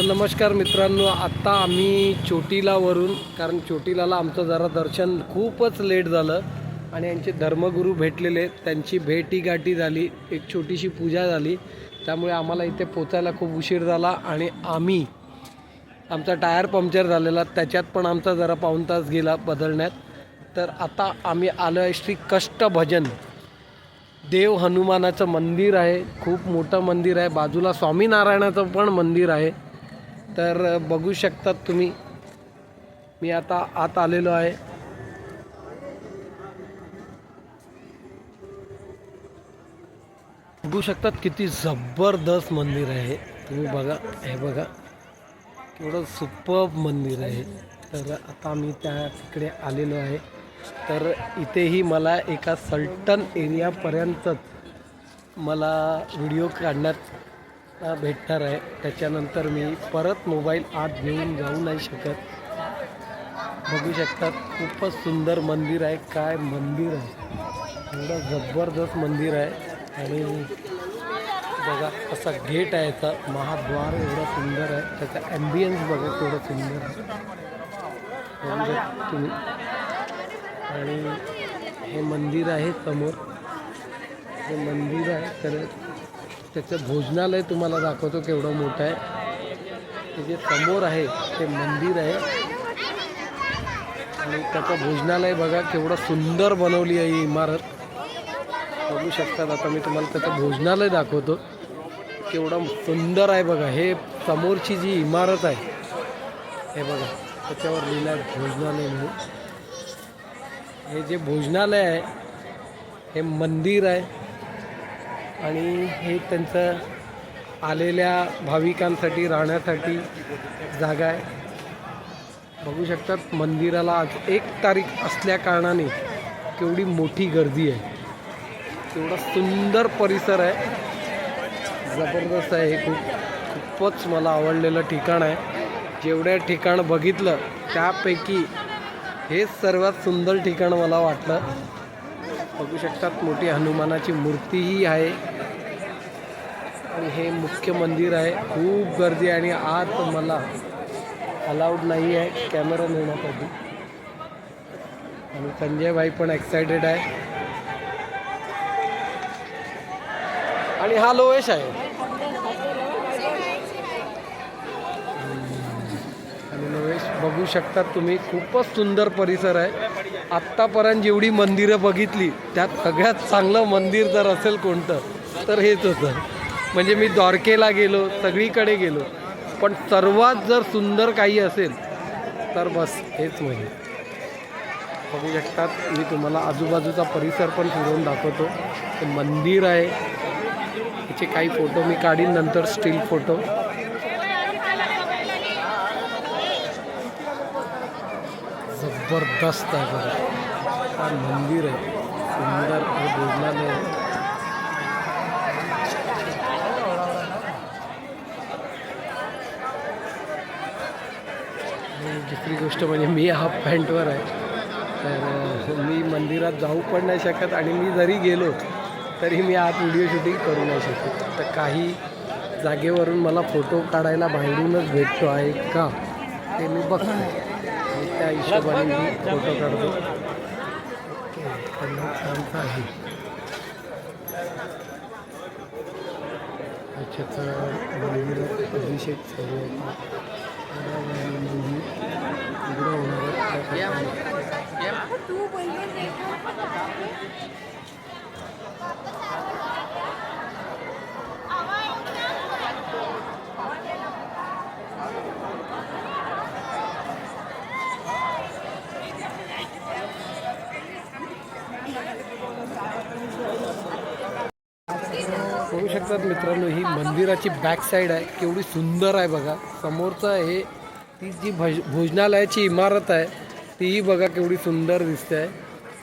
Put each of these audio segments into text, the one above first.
तर नमस्कार मित्रांनो आत्ता आम्ही चोटीलावरून कारण चोटीलाला आमचं जरा दर्शन खूपच लेट झालं आणि यांचे धर्मगुरू भेटलेले त्यांची भेटी गाठी झाली एक छोटीशी पूजा झाली. त्यामुळे आम्हाला इथे पोचायला खूप उशीर झाला आणि आम्ही आमचा टायर पंक्चर झालेला त्याच्यात पण आमचा जरा पाऊण तास गेला बदलण्यात. तर आता आम्ही आलो आहे श्री कष्ट भजन. देव हनुमानाचं मंदिर आहे खूप मोठं मंदिर आहे. बाजूला स्वामीनारायणाचं पण मंदिर आहे. तर बघू शकतात तुम्ही. मी आता आत आलेलो आहे. बघू शकतात किती जबरदस्त मंदिर आहे. तुम्ही बघा हे बघा. केवढं सुपर मंदिर आहे. तर आता मी त्या तिकडे आलेलो आहे. तर इथेही मला एका सल्टन एरियापर्यंतच मला व्हिडिओ काढण्यात भेटणार आहे. त्याच्यानंतर मी परत मोबाईल आत घेऊन जाऊ नाही शकत. बघू शकतात खूपच सुंदर मंदिर आहे. काय मंदिर आहे? एवढं जबरदस्त मंदिर आहे. आणि बघा असा गेट आहे याचा. महाद्वार एवढा सुंदर आहे. त्याचा ॲम्बियन्स बघा केवढं सुंदर आहे. तुम्ही. आणि हे मंदिर आहे समोर. हे मंदिर आहे. तर त्याचं भोजनालय तुम्हाला दाखवतो केवढं मोठं आहे. ते जे समोर आहे ते मंदिर आहे. आणि त्याचं भोजनालय बघा केवढं सुंदर बनवली आहे ही इमारत. बघू शकतात आता मी तुम्हाला त्याचं भोजनालय दाखवतो. केवढं सुंदर आहे बघा हे समोरची जी इमारत आहे हे बघा त्याच्यावर लिहिलं आहे भोजनालय म्हणून. हे जे भोजनालय आहे हे मंदिर आहे. आणि हे त्यांचं आलेल्या भाविकांसाठी राहण्यासाठी जागा आहे. बघू शकतात मंदिराला आज एक तारीख असल्या कारणाने केवढी मोठी गर्दी आहे. केवढा सुंदर परिसर आहे. जबरदस्त आहे हे खूप. खूपच मला आवडलेलं ठिकाण आहे. जेवढ्या ठिकाण बघितलं त्यापैकी हेच सर्वात सुंदर ठिकाण मला वाटलं. बघू शकतात मोठी हनुमानाची मूर्तीही आहे. आणि हे मुख्य मंदिर आहे. खूप गर्दी आहे आणि आत मला अलाउड नाही आहे. कॅमेरा नेण्यासाठी आणि संजय भाई पण एक्सायटेड आहे. आणि हा लोएश आहे. आणि लोएश बघू शकतात तुम्ही. खूपच सुंदर परिसर आहे. आत्तापर्यंत जेवढी मंदिरं बघितली त्यात सगळ्यात चांगलं मंदिर जर असेल कोणतं तर हेच होतं. म्हणजे मी द्वारकेला गेलो सगळीकडे गेलो. पण सर्वात जर सुंदर काही असेल तर बस हेच म्हणजे. बघू शकतात मी तुम्हाला आजूबाजूचा परिसर पण फिरवून दाखवतो. ते मंदिर आहे. त्याचे काही फोटो मी काढीन नंतर स्टील फोटो. जबरदस्त आहे बघा हा मंदिर आहे. सुंदर हे भोजनालय आहे. दुसरी गोष्ट म्हणजे मी हाफ पॅन्टवर आहे. तर मी मंदिरात जाऊ पण नाही शकत आणि मी जरी गेलो तरी मी आत व्हिडिओ शूटिंग करू नाही शकत. तर काही जागेवरून मला फोटो काढायला बाहेरूनच भेटतो आहे का? ते मी बघतो त्या हिशोबाने मी फोटो काढतो. ओके आहे त्याच्यात मंदिरात अभिषेक चालू आहे. तर मित्रांनो ही मंदिराची बॅक साईड आहे. केवढी सुंदर आहे बघा. समोरचं हे ती जी भज भोजनालयाची इमारत आहे तीही बघा केवढी सुंदर दिसते. आहे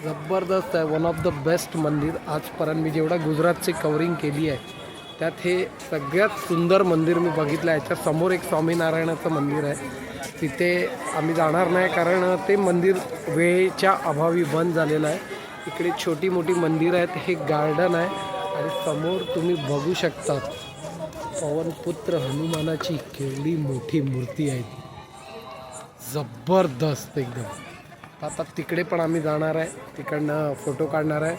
जबरदस्त आहे. वन ऑफ द बेस्ट मंदिर आजपर्यंत मी जेवढा गुजरातची कवरिंग केली आहे त्यात हे सगळ्यात सुंदर मंदिर मी बघितलं आहे. याच्या समोर एक स्वामीनारायणाचं मंदिर आहे. तिथे आम्ही जाणार नाही कारण ते मंदिर वेळेच्या अभावी बंद झालेलं आहे. इकडे छोटी मोठी मंदिरं आहेत. हे गार्डन आहे. आणि समोर तुम्ही बघू शकतात पवनपुत्र हनुमानाची केवढी मोठी मूर्ती आहे. ती जबरदस्त एकदम. आता तिकडे पण आम्ही जाणार आहे. तिकडनं फोटो काढणार आहे.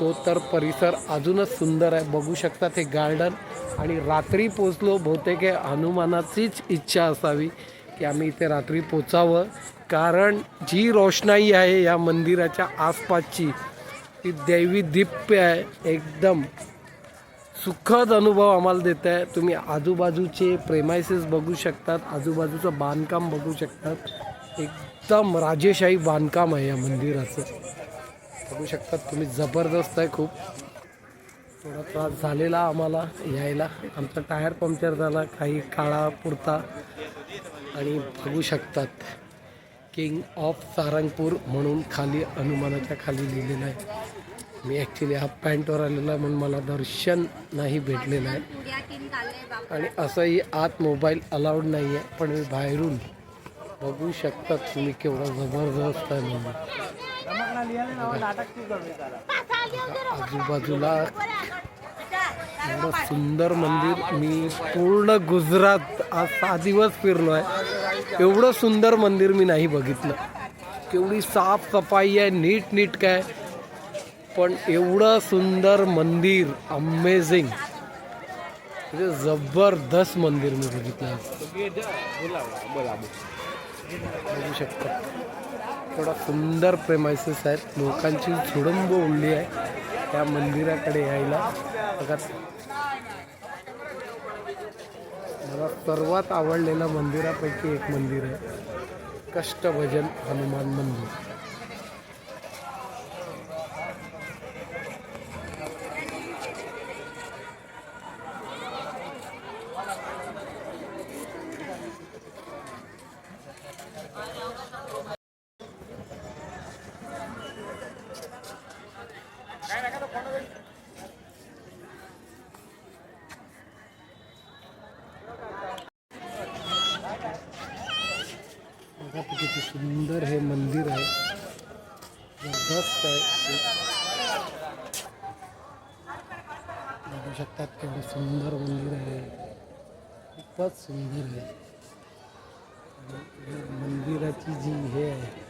तो तर परिसर अजूनच सुंदर आहे. बघू शकतात हे गार्डन. आणि रात्री पोचलो बहुतेक हनुमानाचीच इच्छा असावी की आम्ही इथे रात्री पोचावं. कारण जी रोषणाई आहे या मंदिराच्या आसपासची ती दैवी दिप्य आहे. एकदम सुखद अनुभव आम्हाला देत आहे. तुम्ही आजूबाजूचे प्रेमायसेस बघू शकतात आजूबाजूचं बांधकाम बघू शकतात. एकदम राजेशाही बांधकाम आहे या मंदिराचं. बघू शकतात तुम्ही जबरदस्त आहे खूप. थोडा त्रास झालेला आम्हाला यायला. आमचा टायर पंक्चर झाला काही काळापुरता आणि बघू शकतात. किंग ऑफ सारंगपूर म्हणून खाली हनुमानाच्या खाली लिहिलेलं आहे. मी ॲक्च्युली हा पॅन्टवर आलेला आहे म्हणून मला दर्शन नाही भेटलेलं आहे. आणि असंही आत मोबाईल अलाउड नाही आहे पण मी बाहेरून बघू शकतात तुम्ही केवढा जबरदस्त आहे म्हणून. आजूबाजूला एवढं सुंदर मंदिर मी पूर्ण गुजरात आज सहा दिवस फिरलो आहे एवढं सुंदर मंदिर मी नाही बघितलं. केवढी साफ सफाई आहे नीट नीट काय. पण एवढं सुंदर मंदिर अमेझिंग म्हणजे जबरदस्त मंदिर मी बघितलं. आहे. बघू शकता. थोडा सुंदर प्रेमायसेस आहेत. लोकांची झुडंब उडली आहे. त्या मंदिराकडे यायला. बघा. मला सर्वात आवडलेलं मंदिरापैकी एक मंदिर आहे. कष्टभजन हनुमान मंदिर. किती सुंदर है, मंदिर है, ज़बरदस्त आहे सुंदर मंदिर है खूपच सुंदर है। मंदिर या मंदिराची जी है। आहे